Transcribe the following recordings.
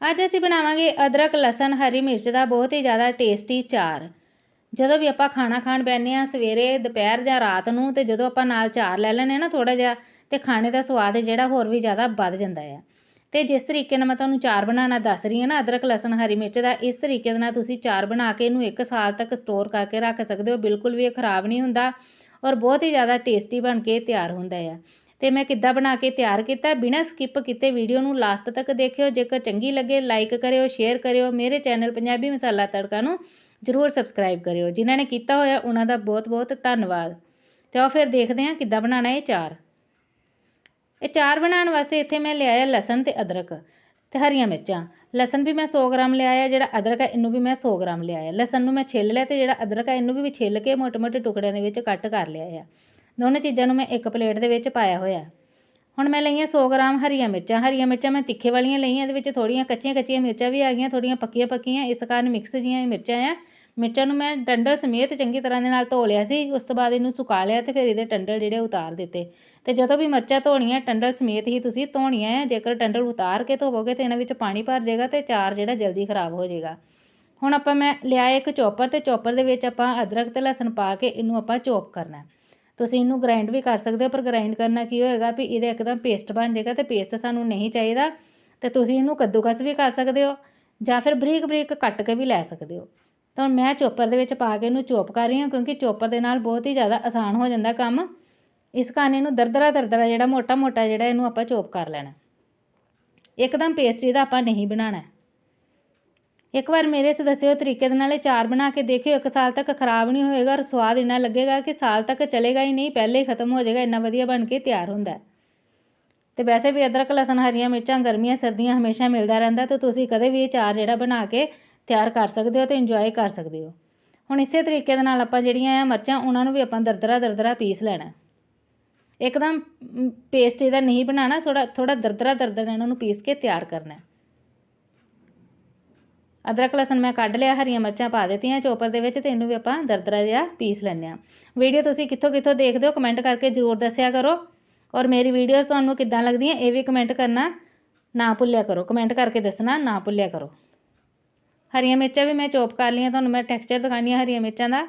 ਅੱਜ ਅਸੀਂ ਬਣਾਵਾਂਗੇ ਅਦਰਕ, ਲਸਣ, ਹਰੀ ਮਿਰਚ ਦਾ ਬਹੁਤ ਹੀ ਜ਼ਿਆਦਾ ਟੇਸਟੀ ਚਾਰ। ਜਦੋਂ ਵੀ ਆਪਾਂ ਖਾਣਾ ਖਾਣ ਬੈਠਦੇ ਹਾਂ ਸਵੇਰੇ, ਦੁਪਹਿਰ ਜਾਂ ਰਾਤ ਨੂੰ ਤੇ ਜਦੋਂ ਆਪਾਂ ਨਾਲ ਚਾਰ ਲੈ ਲੈਂਦੇ ਹਾਂ ਨਾ ਥੋੜਾ ਜਿਹਾ ਤੇ ਖਾਣੇ ਦਾ ਸਵਾਦ ਜਿਹੜਾ ਹੋਰ ਵੀ ਜ਼ਿਆਦਾ ਵੱਧ ਜਾਂਦਾ ਆ। ਤੇ ਜਿਸ ਤਰੀਕੇ ਨਾਲ ਮੈਂ ਤੁਹਾਨੂੰ ਚਾਰ ਬਣਾਉਣਾ ਦੱਸ ਰਹੀ ਹਾਂ ਨਾ, ਅਦਰਕ, ਲਸਣ, ਹਰੀ ਮਿਰਚ ਦਾ, ਇਸ ਤਰੀਕੇ ਦੇ ਨਾਲ ਤੁਸੀਂ ਚਾਰ ਬਣਾ ਕੇ ਇਹਨੂੰ 1 ਸਾਲ ਤੱਕ ਸਟੋਰ ਕਰਕੇ ਰੱਖ ਸਕਦੇ ਹੋ, ਬਿਲਕੁਲ ਵੀ ਇਹ ਖਰਾਬ ਨਹੀਂ ਹੁੰਦਾ ਔਰ ਬਹੁਤ ਹੀ ਜ਼ਿਆਦਾ ਟੇਸਟੀ ਬਣ ਕੇ ਤਿਆਰ ਹੁੰਦਾ ਆ। ਅਤੇ ਮੈਂ ਕਿੱਦਾਂ ਬਣਾ ਕੇ ਤਿਆਰ ਕੀਤਾ, ਬਿਨਾਂ ਸਕਿੱਪ ਕੀਤੇ ਵੀਡੀਓ ਨੂੰ ਲਾਸਟ ਤੱਕ ਦੇਖਿਓ। ਜੇਕਰ ਚੰਗੀ ਲੱਗੇ ਲਾਈਕ ਕਰਿਓ ਸ਼ੇਅਰ ਕਰਿਓ। ਮੇਰੇ ਚੈਨਲ ਪੰਜਾਬੀ ਮਸਾਲਾ ਤੜਕਾ ਨੂੰ ਜ਼ਰੂਰ ਸਬਸਕ੍ਰਾਈਬ ਕਰਿਓ। ਜਿਨ੍ਹਾਂ ਨੇ ਕੀਤਾ ਹੋਇਆ, ਉਹਨਾਂ ਦਾ ਬਹੁਤ-ਬਹੁਤ ਧੰਨਵਾਦ। ਅਤੇ ਆਓ ਫਿਰ ਦੇਖਦੇ ਹਾਂ ਕਿੱਦਾਂ ਬਣਾਉਣਾ ਇਹ ਚਾਰ। ਇਹ ਚਾਰ ਬਣਾਉਣ ਵਾਸਤੇ ਇੱਥੇ ਮੈਂ ਲਿਆਇਆ ਲਸਣ ਅਤੇ ਅਦਰਕ ਅਤੇ ਹਰੀਆਂ ਮਿਰਚਾਂ। ਲਸਣ ਵੀ ਮੈਂ ਸੌ ਗ੍ਰਾਮ ਲਿਆਇਆ ਜਿਹੜਾ ਅਦਰਕ ਹੈ ਇਹਨੂੰ ਵੀ ਮੈਂ ਸੌ ਗ੍ਰਾਮ ਲਿਆਇਆ ਲਸਣ ਨੂੰ ਮੈਂ ਛਿੱਲ ਲਿਆ ਅਤੇ ਜਿਹੜਾ ਅਦਰਕ ਹੈ ਇਹਨੂੰ ਵੀ ਛਿੱਲ ਕੇ ਮੋਟੇ-ਮੋਟੇ ਟੁਕੜਿਆਂ ਦੇ ਵਿੱਚ ਕੱਟ ਕਰ ਲਿਆ ਆ। ਦੋਨੋਂ ਚੀਜ਼ਾਂ ਨੂੰ ਮੈਂ ਇੱਕ ਪਲੇਟ ਦੇ ਵਿੱਚ ਪਾਇਆ ਹੋਇਆ। ਹੁਣ ਮੈਂ ਲਈਆਂ ਸੌ ਗ੍ਰਾਮ ਹਰੀਆਂ ਮਿਰਚਾਂ। ਹਰੀਆਂ ਮਿਰਚਾਂ ਮੈਂ ਤਿੱਖੇ ਵਾਲੀਆਂ ਲਈਆਂ, ਇਹਦੇ ਵਿੱਚ ਥੋੜ੍ਹੀਆਂ ਕੱਚੀਆਂ ਕੱਚੀਆਂ ਮਿਰਚਾਂ ਵੀ ਆ ਗਈਆਂ, ਥੋੜ੍ਹੀਆਂ ਪੱਕੀਆਂ ਪੱਕੀਆਂ। ਇਸ ਕਾਰਨ ਮਿਕਸ ਜੀਆਂ ਮਿਰਚਾਂ ਆ। ਮਿਰਚਾਂ ਨੂੰ ਮੈਂ ਡੰਡਲ ਸਮੇਤ ਚੰਗੀ ਤਰ੍ਹਾਂ ਦੇ ਨਾਲ ਧੋ ਲਿਆ ਸੀ। ਉਸ ਤੋਂ ਬਾਅਦ ਇਹਨੂੰ ਸੁਕਾ ਲਿਆ ਤੇ ਫਿਰ ਇਹਦੇ ਟੰਡਲ ਜਿਹੜੇ ਉਤਾਰ ਦਿੱਤੇ। ਤੇ ਜਦੋਂ ਵੀ ਮਿਰਚਾਂ ਧੋਣੀਆਂ, ਟੰਡਲ ਸਮੇਤ ਹੀ ਤੁਸੀਂ ਧੋਣੀਆਂ ਹੈ ਜੇਕਰ ਟੰਡਲ ਉਤਾਰ ਕੇ ਧੋਵੋਗੇ ਤੇ ਇਹਨਾਂ ਵਿੱਚ ਪਾਣੀ ਭਰ ਜਾਏਗਾ ਤੇ ਚਾਰ ਜਿਹੜਾ ਜਲਦੀ ਖਰਾਬ ਹੋ ਜਾਏਗਾ। ਹੁਣ ਆਪਾਂ ਮੈਂ ਲਿਆ ਇੱਕ ਚੋਪਰ ਤੇ ਚੋਪਰ ਦੇ ਵਿੱਚ ਆਪਾਂ ਅਦਰਕ ਤੇ ਲਸਣ ਪਾ ਕੇ ਇਹਨੂੰ ਆਪਾਂ ਚੋਪ ਕਰਨਾ। ਤੁਸੀਂ ਇਹਨੂੰ ਗ੍ਰਾਈਂਡ ਵੀ ਕਰ ਸਕਦੇ ਹੋ, ਪਰ ਗ੍ਰਾਈਂਡ ਕਰਨਾ ਕੀ ਹੋਏਗਾ ਵੀ ਇਹਦਾ ਇੱਕਦਮ ਪੇਸਟ ਬਣ ਜਾਏਗਾ ਤੇ ਪੇਸਟ ਸਾਨੂੰ ਨਹੀਂ ਚਾਹੀਦਾ ਤੇ ਤੁਸੀਂ ਇਹਨੂੰ ਕੱਦੂਕਸ ਵੀ ਕਰ ਸਕਦੇ ਹੋ ਜਾਂ ਫਿਰ ਬਰੀਕ ਬਰੀਕ ਕੱਟ ਕੇ ਵੀ ਲੈ ਸਕਦੇ ਹੋ। ਤਾਂ ਹੁਣ ਮੈਂ ਚੋਪਰ ਦੇ ਵਿੱਚ ਪਾ ਕੇ ਇਹਨੂੰ ਚੋਪ ਕਰ ਰਹੀ ਹਾਂ ਕਿਉਂਕਿ ਚੋਪਰ ਦੇ ਨਾਲ ਬਹੁਤ ਹੀ ਜ਼ਿਆਦਾ ਆਸਾਨ ਹੋ ਜਾਂਦਾ ਕੰਮ। ਇਸ ਕਾਰਨ ਇਹਨੂੰ ਦਰਦਰਾ ਦਰਦਰਾ ਜਿਹੜਾ ਮੋਟਾ ਮੋਟਾ ਜਿਹੜਾ ਇਹਨੂੰ ਆਪਾਂ ਚੋਪ ਕਰ ਲੈਣਾ। ਇੱਕਦਮ ਪੇਸਟ ਦਾ ਆਪਾਂ ਨਹੀਂ ਬਣਾਉਣਾ। ਇੱਕ ਵਾਰ ਮੇਰੇ ਇਸ ਦੱਸਿਓ ਤਰੀਕੇ ਦੇ ਨਾਲ ਇਹ ਚਾਰ ਬਣਾ ਕੇ ਦੇਖਿਓ, ਇੱਕ ਸਾਲ ਤੱਕ ਖਰਾਬ ਨਹੀਂ ਹੋਏਗਾ ਔਰ ਸਵਾਦ ਇੰਨਾ ਲੱਗੇਗਾ ਕਿ ਸਾਲ ਤੱਕ ਚਲੇਗਾ ਹੀ ਨਹੀਂ, ਪਹਿਲੇ ਹੀ ਖਤਮ ਹੋ ਜਾਏਗਾ, ਇੰਨਾ ਵਧੀਆ ਬਣ ਕੇ ਤਿਆਰ ਹੁੰਦਾ ਤੇ ਵੈਸੇ ਵੀ ਅਦਰਕ, ਲਸਣ, ਹਰੀਆਂ ਮਿਰਚਾਂ ਗਰਮੀਆਂ, ਸਰਦੀਆਂ ਹਮੇਸ਼ਾ ਮਿਲਦਾ ਰਹਿੰਦਾ ਤੇ ਤੁਸੀਂ ਕਦੇ ਵੀ ਇਹ ਚਾਰ ਜਿਹੜਾ ਬਣਾ ਕੇ ਤਿਆਰ ਕਰ ਸਕਦੇ ਹੋ ਤੇ ਇੰਜੋਏ ਕਰ ਸਕਦੇ ਹੋ। ਹੁਣ ਇਸੇ ਤਰੀਕੇ ਦੇ ਨਾਲ ਆਪਾਂ ਜਿਹੜੀਆਂ ਆ ਮਿਰਚਾਂ, ਉਹਨਾਂ ਨੂੰ ਵੀ ਆਪਾਂ ਦਰਦਰਾ ਦਰਦਰਾ ਪੀਸ ਲੈਣਾ ਇੱਕਦਮ ਪੇਸਟ ਇਹਦਾ ਨਹੀਂ ਬਣਾਉਣਾ ਥੋੜਾ ਥੋੜਾ ਦਰਦਰਾ ਦਰਦਰਾ ਇਹਨਾਂ ਨੂੰ ਪੀਸ ਕੇ ਤਿਆਰ ਕਰਨਾ ਅਦਰਕ, ਲਸਣ ਮੈਂ ਕੱਢ ਲਿਆ, ਹਰੀਆਂ ਮਿਰਚਾਂ ਪਾ ਦਿੱਤੀਆਂ, ਚੋਪਰ ਦੇ ਵਿੱਚ ਤੇ ਇਹਨੂੰ ਵੀ ਆਪਾਂ ਦਰਦਰਾ ਜਿਹਾ ਪੀਸ ਲੈਂਦੇ ਆ ਵੀਡੀਓ ਤੁਸੀਂ ਕਿੱਥੋਂ ਕਿੱਥੋਂ ਦੇਖਦੇ ਹੋ ਕਮੈਂਟ ਕਰਕੇ ਜ਼ਰੂਰ ਦੱਸਿਆ ਕਰੋ। ਔਰ ਮੇਰੀ ਵੀਡੀਓਜ਼ ਤੁਹਾਨੂੰ ਕਿੱਦਾਂ ਲੱਗਦੀਆਂ, ਇਹ ਵੀ ਕਮੈਂਟ ਕਰਨਾ ਨਾ ਭੁੱਲਿਆ ਕਰੋ। ਕਮੈਂਟ ਕਰਕੇ ਦੱਸਣਾ ਨਾ ਭੁੱਲਿਆ ਕਰੋ। ਹਰੀਆਂ ਮਿਰਚਾਂ ਵੀ ਮੈਂ ਚੋਪ ਕਰ ਲਈਆਂ, ਤੁਹਾਨੂੰ ਮੈਂ ਟੈਕਸਚਰ ਦਿਖਾਣੀ ਆ ਹਰੀਆਂ ਮਿਰਚਾਂ ਦਾ।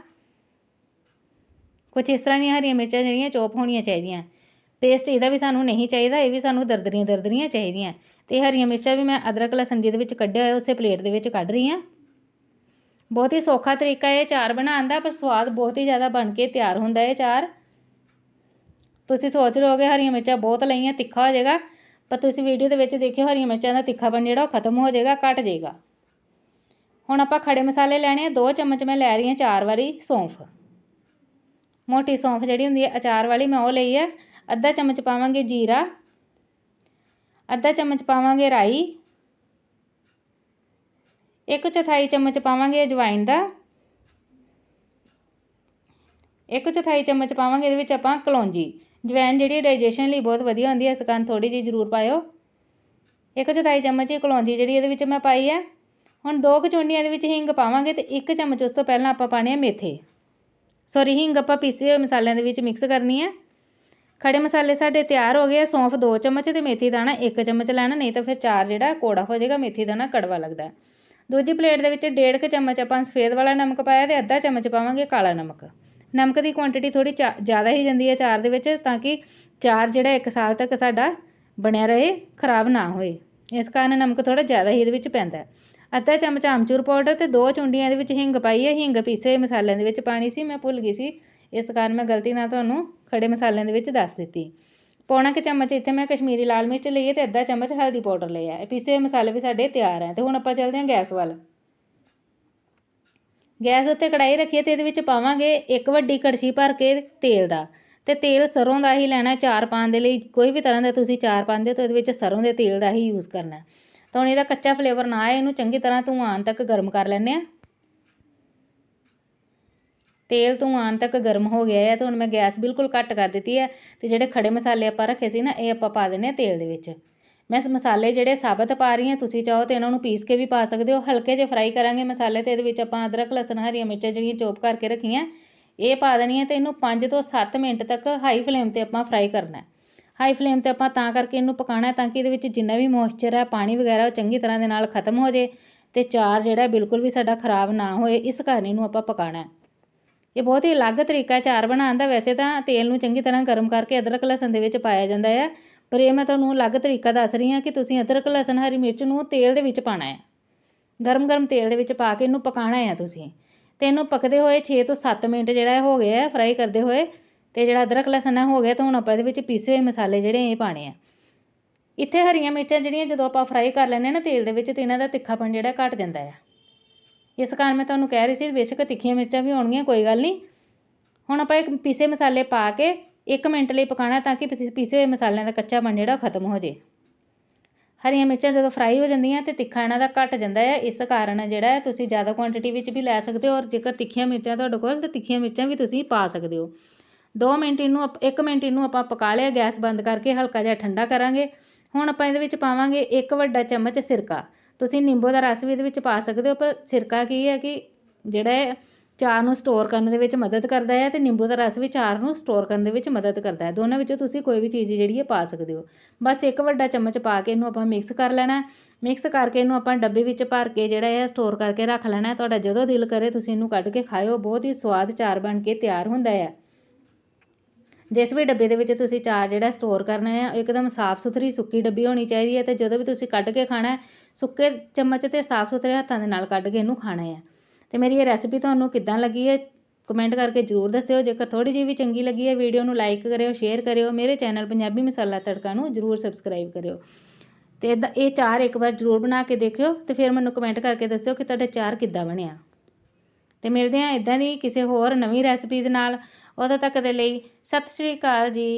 ਕੁਝ ਇਸ ਤਰ੍ਹਾਂ ਦੀਆਂ ਹਰੀਆਂ ਮਿਰਚਾਂ ਜਿਹੜੀਆਂ ਚੋਪ ਹੋਣੀਆਂ ਚਾਹੀਦੀਆਂ। ਪੇਸਟ ਇਹਦਾ ਵੀ ਸਾਨੂੰ ਨਹੀਂ ਚਾਹੀਦਾ, ਇਹ ਵੀ ਸਾਨੂੰ ਦਰਦਰੀਆਂ ਦਰਦਰੀਆਂ ਚਾਹੀਦੀਆਂ। ਤੇ ਹਰੀਆਂ ਮਿਰਚਾਂ ਵੀ ਮੈਂ ਅਦਰਕ ਲਸਣ ਜਿਹਦੇ ਵਿੱਚ ਕੱਢਿਆ ਹੋਇਆ, ਉਸੇ ਪਲੇਟ ਦੇ ਵਿੱਚ ਕੱਢ ਰਹੀ ਹਾਂ। ਬਹੁਤ ਹੀ ਸੌਖਾ ਤਰੀਕਾ ਇਹ ਚਾਰ ਬਣਾਉਣ ਦਾ, ਪਰ ਸਵਾਦ ਬਹੁਤ ਹੀ ਜ਼ਿਆਦਾ ਬਣ ਕੇ ਤਿਆਰ ਹੁੰਦਾ ਇਹ ਚਾਰ। ਤੁਸੀਂ ਸੋਚ ਰਹੇ ਹੋਗੇ ਹਰੀਆਂ ਮਿਰਚਾਂ ਬਹੁਤ ਲਈਆਂ, ਤਿੱਖਾ ਹੋ ਜਾਏਗਾ, ਪਰ ਤੁਸੀਂ ਵੀਡੀਓ ਦੇ ਵਿੱਚ ਦੇਖਿਓ ਹਰੀਆਂ ਮਿਰਚਾਂ ਦਾ ਤਿੱਖਾਪਨ ਜਿਹੜਾ ਉਹ ਖਤਮ ਹੋ ਜਾਏਗਾ, ਘਟ ਜਾਏਗਾ। ਹੁਣ ਆਪਾਂ ਖੜੇ ਮਸਾਲੇ ਲੈਣੇ ਆ 2 ਚਮਚ ਮੈਂ ਲੈ ਰਹੀ ਹਾਂ ਚਾਰ ਵਾਰੀ ਸੌਂਫ। ਮੋਟੀ ਸੌਂਫ ਜਿਹੜੀ ਹੁੰਦੀ ਹੈ, ਅਚਾਰ ਵਾਲੀ ਮੈਂ ਉਹ ਲਈ ਹੈ। ਅੱਧਾ ਚਮਚ ਪਾਵਾਂਗੇ ਜੀਰਾ, ਅੱਧਾ ਚਮਚ ਪਾਵਾਂਗੇ ਰਾਈ, ਇੱਕ ਚੌਥਾਈ ਚਮਚ ਪਾਵਾਂਗੇ ਅਜਵਾਇਣ ਦਾ, ਇੱਕ ਚੌਥਾਈ ਚਮਚ ਪਾਵਾਂਗੇ ਇਹਦੇ ਵਿੱਚ ਆਪਾਂ ਕਲੌਂਜੀ। ਜਵੈਨ ਜਿਹੜੀ ਡਾਈਜੈਸ਼ਨ ਲਈ ਬਹੁਤ ਵਧੀਆ ਹੁੰਦੀ ਹੈ, ਇਸ ਕਾਰਨ ਥੋੜੀ ਜਿਹੀ ਜ਼ਰੂਰ ਪਾਇਓ। ਇੱਕ ਚੌਥਾਈ ਚਮਚ ਹੀ ਕਲੌਂਜੀ ਜਿਹੜੀ ਇਹਦੇ ਵਿੱਚ ਮੈਂ ਪਾਈ ਹੈ। ਹੁਣ ਦੋ ਕਚੌਂਡੀਆਂ ਦੇ ਵਿੱਚ ਹਿੰਗ ਪਾਵਾਂਗੇ ਤੇ ਇੱਕ ਚਮਚ ਉਸ ਤੋਂ ਪਹਿਲਾਂ ਆਪਾਂ ਪਾਣੇ ਆ ਮੇਥੇ। ਸੌਰੀ ਹਿੰਗ ਆਪਾਂ ਪੀਸੇ ਹੋਏ ਮਸਾਲਿਆਂ ਦੇ ਵਿੱਚ ਮਿਕਸ ਕਰਨੀ ਹੈ। ਖੜੇ ਮਸਾਲੇ ਸਾਡੇ ਤਿਆਰ ਹੋ ਗਏ ਸੌਂਫ 2 ਚਮਚ ਤੇ ਮੇਥੀ ਦਾਣਾ 1 ਚਮਚ ਲੈਣਾ, ਨਹੀਂ ਤਾਂ ਫਿਰ ਚਾਰ ਜਿਹੜਾ ਕੋੜਾ ਹੋ ਜਾਏਗਾ, ਮੇਥੀ ਦਾਣਾ ਕੜਵਾ ਲੱਗਦਾ ਦੂਜੀ ਪਲੇਟ ਦੇ ਵਿੱਚ 1.5 ਚਮਚ ਆਪਾਂ ਸਫੇਦ ਵਾਲਾ ਨਮਕ ਪਾਇਆ ਤੇ ਅੱਧਾ ਚਮਚ ਪਾਵਾਂਗੇ ਕਾਲਾ ਨਮਕ। ਨਮਕ ਦੀ ਕੁਆਂਟੀਟੀ ਥੋੜੀ ਜ਼ਿਆਦਾ ਹੀ ਜਾਂਦੀ ਹੈ ਚਾਰ ਦੇ ਵਿੱਚ, ਤਾਂ ਕਿ ਚਾਰ ਜਿਹੜਾ 1 ਸਾਲ ਤੱਕ ਸਾਡਾ ਬਣਿਆ ਰਹੇ, ਖਰਾਬ ਨਾ ਹੋਏ। ਇਸ ਕਾਰਨ ਨਮਕ ਥੋੜਾ ਜ਼ਿਆਦਾ ਹੀ ਇਹਦੇ ਵਿੱਚ ਪੈਂਦਾ ਅੱਧਾ ਚਮਚ ਆਮਚੂਰ ਪਾਊਡਰ ਤੇ ਦੋ ਚੁੰਡੀਆਂ ਇਹਦੇ ਵਿੱਚ ਹਿੰਗ ਪਾਈ ਹੈ। ਹਿੰਗ ਪੀਸੇ ਮਸਾਲਿਆਂ ਦੇ ਵਿੱਚ ਪਾਣੀ ਸੀ, ਮੈਂ ਭੁੱਲ ਗਈ ਸੀ। ਇਸ ਕਾਰਨ ਮੈਂ ਗਲਤੀ ਨਾਲ ਤੁਹਾਨੂੰ ਖੜੇ ਮਸਾਲਿਆਂ ਦੇ ਵਿੱਚ ਦੱਸ ਦਿੱਤੀ। ਪੌਣਾ ਕਿ ਚਮਚ ਇੱਥੇ ਮੈਂ ਕਸ਼ਮੀਰੀ ਲਾਲ ਮਿਰਚ ਲਈ ਹੈ ਤੇ ਅੱਧਾ ਚਮਚ ਹਲਦੀ ਪਾਊਡਰ ਲਿਆ ਇਹ ਪੀਸੇ ਹੋਏ ਮਸਾਲੇ ਵੀ ਸਾਡੇ ਤਿਆਰ ਹੈ ਅਤੇ ਹੁਣ ਆਪਾਂ ਚੱਲਦੇ ਹਾਂ ਗੈਸ ਵੱਲ। ਗੈਸ ਉੱਤੇ ਕੜਾਈ ਰੱਖੀਏ ਅਤੇ ਇਹਦੇ ਵਿੱਚ ਪਾਵਾਂਗੇ ਇੱਕ ਵੱਡੀ ਕੜਛੀ ਭਰ ਕੇ ਤੇਲ ਦਾ। ਅਤੇ ਤੇਲ ਸਰੋਂ ਦਾ ਹੀ ਲੈਣਾ ਚਾਰ ਪਾਉਣ ਦੇ ਲਈ। ਕੋਈ ਵੀ ਤਰ੍ਹਾਂ ਦਾ ਤੁਸੀਂ ਚਾਰ ਪਾਉਂਦੇ ਹੋ ਤਾਂ ਇਹਦੇ ਵਿੱਚ ਸਰੋਂ ਦੇ ਤੇਲ ਦਾ ਹੀ ਯੂਜ਼ ਕਰਨਾ ਤਾਂ ਹੁਣ ਇਹਦਾ ਕੱਚਾ ਫਲੇਵਰ ਨਾ ਆਏ, ਇਹਨੂੰ ਚੰਗੀ ਤਰ੍ਹਾਂ ਧੂਆਂ ਤੱਕ ਗਰਮ ਕਰ ਲੈਂਦੇ ਆ ਤੇਲ ਤੋਂ ਧੂਆਂ ਤੱਕ ਗਰਮ ਹੋ ਗਿਆ ਹੈ ਤੇ ਹੁਣ ਮੈਂ ਗੈਸ ਬਿਲਕੁਲ ਘੱਟ ਕਰ ਦਿੱਤੀ ਹੈ ਤੇ ਜਿਹੜੇ ਖੜੇ ਮਸਾਲੇ ਆਪਾਂ ਰੱਖੇ ਸੀ ਨਾ, ਇਹ ਆਪਾਂ ਪਾ ਦਿੰਨੇ ਆ ਤੇਲ ਦੇ ਵਿੱਚ। ਮੈਂ ਮਸਾਲੇ ਜਿਹੜੇ ਸਾਬਤ ਪਾ ਰਹੀ ਹਾਂ, ਤੁਸੀਂ ਚਾਹੋ ਤੇ ਇਹਨਾਂ ਨੂੰ ਪੀਸ ਕੇ ਵੀ ਪਾ ਸਕਦੇ ਹੋ। ਹਲਕੇ ਜਿਹੇ ਫਰਾਈ ਕਰਾਂਗੇ ਮਸਾਲੇ ਤੇ, ਇਹਦੇ ਵਿੱਚ ਆਪਾਂ ਅਦਰਕ, ਲਸਣ, ਹਰੀਆਂ ਮਿਰਚਾਂ ਜਿਹੜੀਆਂ ਚੋਪ ਕਰਕੇ ਰੱਖੀਆਂ, ਇਹ ਪਾ ਦੇਣੀਆਂ ਤੇ ਇਹਨੂੰ 5 ਤੋਂ 7 ਮਿੰਟ ਤੱਕ ਹਾਈ ਫਲੇਮ ਤੇ ਆਪਾਂ ਫਰਾਈ ਕਰਨਾ। ਹਾਈ ਫਲੇਮ ਤੇ ਆਪਾਂ ਤਾਂ ਕਰਕੇ ਇਹਨੂੰ ਪਕਾਉਣਾ ਤਾਂ ਕਿ ਇਹਦੇ ਵਿੱਚ ਜਿੰਨਾ ਵੀ ਮੋਇਸਚਰ ਹੈ ਪਾਣੀ ਵਗੈਰਾ ਉਹ ਚੰਗੀ ਤਰ੍ਹਾਂ ਦੇ ਨਾਲ ਖਤਮ ਹੋ ਜੇ ਤੇ ਚਾਰ ਜਿਹੜਾ ਬਿਲਕੁਲ ਵੀ ਸਾਡਾ ਖਰਾਬ ਨਾ ਹੋਏ, ਇਸ ਕਾਰਨ ਇਹਨੂੰ ਆਪਾਂ ਪਕਾਉਣਾ। ਇਹ ਬਹੁਤ ਹੀ ਅਲੱਗ ਤਰੀਕਾ ਹੈ ਚਾਰ ਬਣਾਉਣ ਦਾ। ਵੈਸੇ ਤਾਂ ਤੇਲ ਨੂੰ ਚੰਗੀ ਤਰ੍ਹਾਂ ਗਰਮ ਕਰਕੇ ਅਦਰਕ ਲਸਣ ਦੇ ਵਿੱਚ ਪਾਇਆ ਜਾਂਦਾ ਹੈ। ਪਰ ਇਹ ਮੈਂ ਤੁਹਾਨੂੰ ਅਲੱਗ ਤਰੀਕਾ ਦੱਸ ਰਹੀ ਹਾਂ ਕਿ ਤੁਸੀਂ ਅਦਰਕ, ਲਸਣ, ਹਰੀ ਮਿਰਚ ਨੂੰ ਤੇਲ ਦੇ ਵਿੱਚ ਪਾਉਣਾ ਹੈ। ਗਰਮ ਗਰਮ ਤੇਲ ਦੇ ਵਿੱਚ ਪਾ ਕੇ ਇਹਨੂੰ ਪਕਾਉਣਾ ਹੈ ਤੁਸੀਂ। ਤੇ ਇਹਨੂੰ ਪਕਦੇ ਹੋਏ 6 ਤੋਂ 7 ਮਿੰਟ ਜਿਹੜਾ ਹੋ ਗਿਆ ਫਰਾਈ ਕਰਦੇ ਹੋਏ। ਤੇ ਜਿਹੜਾ ਅਦਰਕ, ਲਸਣ ਹੈ, ਹੋ ਗਿਆ, ਤਾਂ ਹੁਣ ਆਪਾਂ ਇਹਦੇ ਵਿੱਚ ਪੀਸੇ ਹੋਏ ਮਸਾਲੇ ਜਿਹੜੇ ਇਹ ਪਾਣੇ ਆ। ਇੱਥੇ ਹਰੀਆਂ ਮਿਰਚਾਂ ਜਿਹੜੀਆਂ ਜਦੋਂ ਆਪਾਂ ਫਰਾਈ ਕਰ ਲੈਂਦੇ ਨਾ ਤੇਲ ਦੇ ਵਿੱਚ, ਤੇ ਇਹਨਾਂ ਦਾ ਤਿੱਖਾਪਣ ਜਿਹੜਾ ਘਟ ਜਾਂਦਾ ਆ ਇਸ ਕਾਰਨ ਮੈਂ ਤੁਹਾਨੂੰ ਕਹਿ ਰਹੀ ਸੀ, ਬੇਸ਼ੱਕ ਤਿੱਖੀਆਂ ਮਿਰਚਾਂ ਵੀ ਹੋਣਗੀਆਂ ਕੋਈ ਗੱਲ ਨਹੀਂ। ਹੁਣ ਆਪਾਂ ਇੱਕ ਪੀਸੇ ਮਸਾਲੇ ਪਾ ਕੇ 1 ਮਿੰਟ ਲਈ ਪਕਾਉਣਾ ਤਾਂ ਕਿ ਪੀਸੇ ਪੀਸੇ ਹੋਏ ਮਸਾਲਿਆਂ ਦਾ ਕੱਚਾਪਣ ਜਿਹੜਾ ਖਤਮ ਹੋ ਜੇ। ਹਰੀਆਂ ਮਿਰਚਾਂ ਜਦੋਂ ਫਰਾਈ ਹੋ ਜਾਂਦੀਆਂ ਤੇ ਤਿੱਖਾ ਇਹਨਾਂ ਦਾ ਘਟ ਜਾਂਦਾ ਹੈ ਇਸ ਕਾਰਨ ਜਿਹੜਾ ਤੁਸੀਂ ਜ਼ਿਆਦਾ ਕੁਆਂਟੀਟੀ ਵਿੱਚ ਵੀ ਲੈ ਸਕਦੇ ਹੋ ਔਰ ਜੇਕਰ ਤਿੱਖੀਆਂ ਮਿਰਚਾਂ ਤੁਹਾਡੇ ਕੋਲ, ਤਾਂ ਤਿੱਖੀਆਂ ਮਿਰਚਾਂ ਵੀ ਤੁਸੀਂ ਪਾ ਸਕਦੇ ਹੋ। 2 ਮਿੰਟ ਇਹਨੂੰ 1 ਮਿੰਟ ਇਹਨੂੰ ਆਪਾਂ ਪਕਾ ਲਿਆ, ਗੈਸ ਬੰਦ ਕਰਕੇ ਹਲਕਾ ਜਿਹਾ ਠੰਡਾ ਕਰਾਂਗੇ। ਹੁਣ ਆਪਾਂ ਇਹਦੇ ਵਿੱਚ ਪਾਵਾਂਗੇ ਇੱਕ ਵੱਡਾ ਚਮਚ ਸਿਰਕਾ। ਤੁਸੀਂ ਨਿੰਬੂ ਦਾ ਰਸ ਵੀ ਇਹਦੇ ਵਿੱਚ ਪਾ ਸਕਦੇ ਹੋ, ਪਰ ਸਿਰਕਾ ਕੀ ਹੈ ਕਿ ਜਿਹੜਾ ਹੈ ਚਾਰ ਨੂੰ ਸਟੋਰ ਕਰਨ ਦੇ ਵਿੱਚ ਮਦਦ ਕਰਦਾ ਹੈ ਅਤੇ ਨਿੰਬੂ ਦਾ ਰਸ ਵੀ ਚਾਰ ਨੂੰ ਸਟੋਰ ਕਰਨ ਦੇ ਵਿੱਚ ਮਦਦ ਕਰਦਾ ਹੈ। ਦੋਨਾਂ ਵਿੱਚੋਂ ਤੁਸੀਂ ਕੋਈ ਵੀ ਚੀਜ਼ ਜਿਹੜੀ ਹੈ ਪਾ ਸਕਦੇ ਹੋ। ਬਸ ਇੱਕ ਵੱਡਾ ਚਮਚ ਪਾ ਕੇ ਇਹਨੂੰ ਆਪਾਂ ਮਿਕਸ ਕਰ ਲੈਣਾ ਮਿਕਸ ਕਰਕੇ ਇਹਨੂੰ ਆਪਾਂ ਡੱਬੇ ਵਿੱਚ ਭਰ ਕੇ ਜਿਹੜਾ ਹੈ ਸਟੋਰ ਕਰਕੇ ਰੱਖ ਲੈਣਾ ਤੁਹਾਡਾ ਜਦੋਂ ਦਿਲ ਕਰੇ ਤੁਸੀਂ ਇਹਨੂੰ ਕੱਢ ਕੇ ਖਾਇਓ। ਬਹੁਤ ਹੀ ਸਵਾਦ ਚਾਰ ਬਣ ਕੇ ਤਿਆਰ ਹੁੰਦਾ ਹੈ। ਜਿਸ ਵੀ ਡੱਬੇ ਦੇ ਵਿੱਚ ਤੁਸੀਂ ਚਾਰ ਜਿਹੜਾ ਸਟੋਰ ਕਰਨਾ ਹੈ ਇੱਕਦਮ ਸਾਫ਼ ਸੁਥਰੀ ਸੁੱਕੀ ਡੱਬੀ ਹੋਣੀ ਚਾਹੀਦੀ ਹੈ ਅਤੇ ਜਦੋਂ ਵੀ ਤੁਸੀਂ ਕੱਢ ਕੇ ਖਾਣਾ ਸੁੱਕੇ ਚਮਚ ਅਤੇ ਸਾਫ਼ ਸੁਥਰੇ ਹੱਥਾਂ ਦੇ ਨਾਲ ਕੱਢ ਕੇ ਇਹਨੂੰ ਖਾਣਾ ਹੈ। ਅਤੇ ਮੇਰੀ ਇਹ ਰੈਸਪੀ ਤੁਹਾਨੂੰ ਕਿੱਦਾਂ ਲੱਗੀ ਹੈ ਕਮੈਂਟ ਕਰਕੇ ਜ਼ਰੂਰ ਦੱਸਿਓ। ਜੇਕਰ ਥੋੜ੍ਹੀ ਜਿਹੀ ਵੀ ਚੰਗੀ ਲੱਗੀ ਹੈ ਵੀਡੀਓ ਨੂੰ ਲਾਈਕ ਕਰਿਓ ਸ਼ੇਅਰ ਕਰਿਓ, ਮੇਰੇ ਚੈਨਲ ਪੰਜਾਬੀ ਮਸਾਲਾ ਤੜਕਾ ਨੂੰ ਜ਼ਰੂਰ ਸਬਸਕ੍ਰਾਈਬ ਕਰਿਓ। ਅਤੇ ਇੱਦਾਂ ਇਹ ਚਾਰ ਇੱਕ ਵਾਰ ਜ਼ਰੂਰ ਬਣਾ ਕੇ ਦੇਖਿਓ ਅਤੇ ਫਿਰ ਮੈਨੂੰ ਕਮੈਂਟ ਕਰਕੇ ਦੱਸਿਓ ਕਿ ਤੁਹਾਡਾ ਚਾਰ ਕਿੱਦਾਂ ਬਣਿਆ। ਅਤੇ ਮਿਲਦੇ ਹਾਂ ਇਦਾਂ ਦੀ ਕਿਸੇ ਹੋਰ ਨਵੀਂ ਰੈਸਪੀ ਦੇ ਨਾਲ। ਉਦੋਂ ਤੱਕ ਦੇ ਲਈ ਸਤਿ ਸ਼੍ਰੀ ਅਕਾਲ ਜੀ।